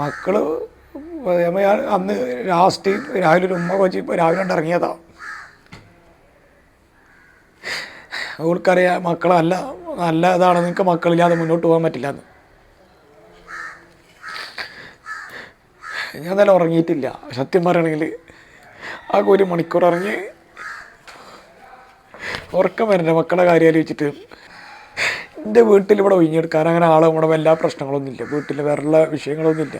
മക്കൾ അന്ന് ലാസ്റ്റ് രാവിലെ ഒരു ഉമ്മ കൊച്ചി രാവിലെ കൊണ്ട് ഇറങ്ങിയതാ. അവൾക്കറിയാം മക്കളല്ല നല്ല ഇതാണ് നിങ്ങൾക്ക് മക്കളില്ലാതെ മുന്നോട്ട് പോകാൻ പറ്റില്ല എന്ന് ഞാൻ നല്ല ഉറങ്ങിയിട്ടില്ല. സത്യം പറയണമെങ്കിൽ ആ ഒരു മണിക്കൂർ ഇറങ്ങി ഉറക്കം വരണ്ട മക്കളെ കാര്യം ആലോചിച്ചിട്ട്. എന്റെ വീട്ടിൽ ഇവിടെ ഒഴിഞ്ഞെടുക്കാൻ അങ്ങനെ ആളെ കൂടെ എല്ലാ പ്രശ്നങ്ങളൊന്നുമില്ല വീട്ടിൽ വേറെയുള്ള വിഷയങ്ങളൊന്നുമില്ല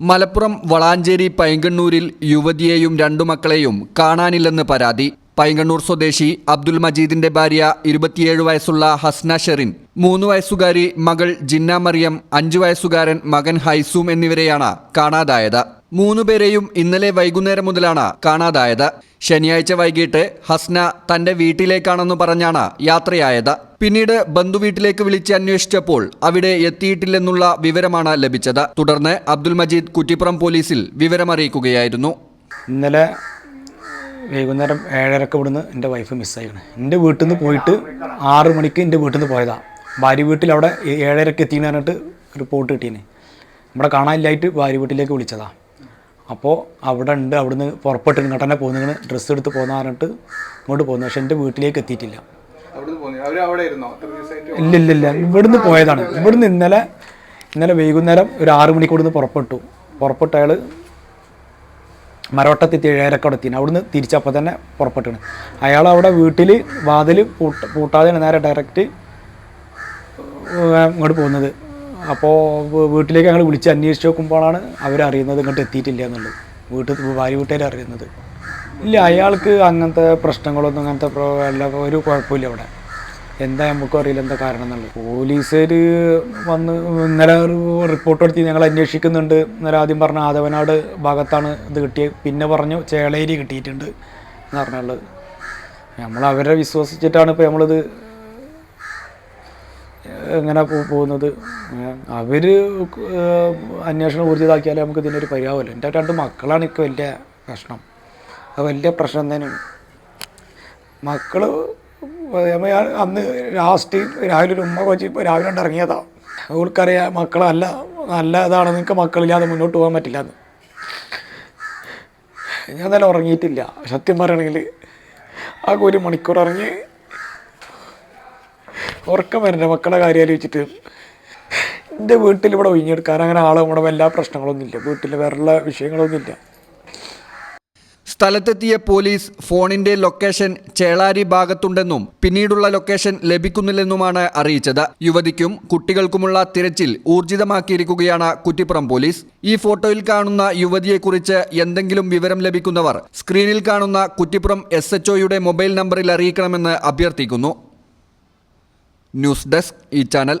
മലപ്പുറം വളാഞ്ചേരി പൈങ്കണ്ണൂരിൽ യുവതിയെയും രണ്ടു മക്കളെയും കാണാനില്ലെന്ന് പരാതി. പൈങ്കണ്ണൂർ സ്വദേശി അബ്ദുൽ മജീദിന്റെ ഭാര്യ ഇരുപത്തിയേഴ് വയസ്സുള്ള ഹസ്ന ഷെറിൻ മൂന്ന് വയസ്സുകാരി മകൾ ജിന്ന മറിയം അഞ്ചു വയസ്സുകാരൻ മകൻ ഹൈസൂം എന്നിവരെയാണ് കാണാതായത്. മൂന്നുപേരെയും ഇന്നലെ വൈകുന്നേരം മുതലാണ് കാണാതായത്. ശനിയാഴ്ച വൈകിട്ട് ഹസ്ന തന്റെ വീട്ടിലേക്കാണെന്ന് പറഞ്ഞാണ് യാത്രയായത്. പിന്നീട് ബന്ധുവീട്ടിലേക്ക് വിളിച്ച് അന്വേഷിച്ചപ്പോൾ അവിടെ എത്തിയിട്ടില്ലെന്നുള്ള വിവരമാണ് ലഭിച്ചത്. തുടർന്ന് അബ്ദുൽ മജീദ് കുറ്റിപ്പുറം പോലീസിൽ വിവരമറിയിക്കുകയായിരുന്നു. ഇന്നലെ വൈകുന്നേരം ഏഴരക്ക് ഇവിടുന്ന് എന്റെ വൈഫ് മിസ്സായിക്കണ് എന്റെ വീട്ടിൽ നിന്ന് പോയിട്ട് ആറ് മണിക്ക് എന്റെ വീട്ടിൽ നിന്ന് പോയതാണ് ഭാര്യ വീട്ടിൽ അവിടെ ഏഴരക്ക് എത്തിയെന്ന് പറഞ്ഞിട്ട് റിപ്പോർട്ട് കിട്ടീന് നമ്മുടെ കാണാനില്ലായിട്ട് ഭാര്യ വീട്ടിലേക്ക് വിളിച്ചതാണ് അപ്പോൾ അവിടെ ഉണ്ട് അവിടുന്ന് പുറപ്പെട്ട് ഇങ്ങോട്ട് തന്നെ പോകുന്നതിന് ഡ്രസ്സ് എടുത്ത് പോകുന്ന പറഞ്ഞിട്ട് ഇങ്ങോട്ട് പോകുന്നു പക്ഷേ എന്റെ വീട്ടിലേക്ക് എത്തിയിട്ടില്ല. ഇല്ല ഇല്ല ഇല്ല. ഇവിടുന്ന് പോയതാണ്. ഇവിടുന്ന് ഇന്നലെ ഇന്നലെ വൈകുന്നേരം ഒരു ആറ് മണിക്ക് ഇവിടുന്ന് പുറപ്പെട്ടു. പുറപ്പെട്ട അയാൾ മരവട്ടത്തെത്തി ഏഴരക്കോടെ എത്തിന് അവിടുന്ന് തിരിച്ചപ്പോൾ തന്നെ പുറപ്പെട്ടാണ്. അയാൾ അവിടെ വീട്ടിൽ വാതിൽ പൂട്ട പൂട്ടാതെയാണ് നേരെ ഡയറക്റ്റ് ഇങ്ങോട്ട് പോകുന്നത്. അപ്പോൾ വീട്ടിലേക്ക് ഞങ്ങൾ വിളിച്ച് അന്വേഷിച്ച് നോക്കുമ്പോഴാണ് അവരറിയുന്നത് ഇങ്ങോട്ട് എത്തിയിട്ടില്ല എന്നുള്ളത്. വീട്ടിൽ ഭാര്യ വീട്ടുകാർ അറിയുന്നത്. ഇല്ല അയാൾക്ക് അങ്ങനത്തെ പ്രശ്നങ്ങളൊന്നും അങ്ങനത്തെ എല്ലാ ഒരു കുഴപ്പമില്ല അവിടെ. എന്താ നമുക്കും അറിയില്ല എന്താ കാരണം എന്നുള്ളത്. പോലീസുകാർ വന്ന് ഇന്നലെ റിപ്പോർട്ട് എടുത്തി ഞങ്ങൾ അന്വേഷിക്കുന്നുണ്ട്. ഇന്നലെ ആദ്യം പറഞ്ഞ ആദവനാട് ഭാഗത്താണ് ഇത് കിട്ടിയത് പിന്നെ പറഞ്ഞു ചേളേരി കിട്ടിയിട്ടുണ്ട് എന്ന് പറഞ്ഞുള്ളത്. നമ്മൾ അവരെ വിശ്വസിച്ചിട്ടാണ് ഇപ്പോൾ നമ്മളിത് എങ്ങനെ പോകുന്നത്. അവർ അന്വേഷണം ഊർജിതാക്കിയാലേ നമുക്ക് ഇതിനൊരു പരിഹാരമല്ലോ എന്റെ രണ്ട് മക്കളാണ് എനിക്ക് വലിയ പ്രശ്നം. അത് വലിയ പ്രശ്നം തന്നെയാണ് മക്കൾ അന്ന് ലാസ്റ്റ് രാവിലെ ഒരു ഉമ്മ കൊച്ചി ഇപ്പോൾ രാവിലെ കൊണ്ട് ഇറങ്ങിയതാണ് അവൾക്കറിയാം മക്കളല്ല നല്ല ഇതാണ് നിങ്ങൾക്ക് മക്കളില്ലാതെ മുന്നോട്ട് പോകാൻ പറ്റില്ല എന്ന് ഞാൻ നല്ല ഉറങ്ങിയിട്ടില്ല. സത്യം പറയണമെങ്കിൽ ആ ഒരു മണിക്കൂർ ഇറങ്ങി ഉറക്കം വരണ്ട മക്കളെ കാര്യം ആലോചിച്ചിട്ട്. എന്റെ വീട്ടിൽ ഇവിടെ ഒഴിഞ്ഞെടുക്കാൻ അങ്ങനെ ആളും കൂടെ എല്ലാ പ്രശ്നങ്ങളൊന്നുമില്ല വീട്ടിൽ വേറെയുള്ള വിഷയങ്ങളൊന്നുമില്ല സ്ഥലത്തെത്തിയ പോലീസ് ഫോണിന്റെ ലൊക്കേഷൻ ചേളാരി ഭാഗത്തുണ്ടെന്നും പിന്നീടുള്ള ലൊക്കേഷൻ ലഭിക്കുന്നില്ലെന്നുമാണ് അറിയിച്ചത്. യുവതിക്കും കുട്ടികൾക്കുമുള്ള തിരച്ചിൽ ഊർജിതമാക്കിയിരിക്കുകയാണ് കുറ്റിപ്പുറം പോലീസ്. ഈ ഫോട്ടോയിൽ കാണുന്ന യുവതിയെക്കുറിച്ച് എന്തെങ്കിലും വിവരം ലഭിക്കുന്നവർ സ്ക്രീനിൽ കാണുന്ന കുറ്റിപ്പുറം എസ് മൊബൈൽ നമ്പറിൽ അറിയിക്കണമെന്ന് അഭ്യർത്ഥിക്കുന്നു. ന്യൂസ് ഡെസ്ക് ഈ ചാനൽ.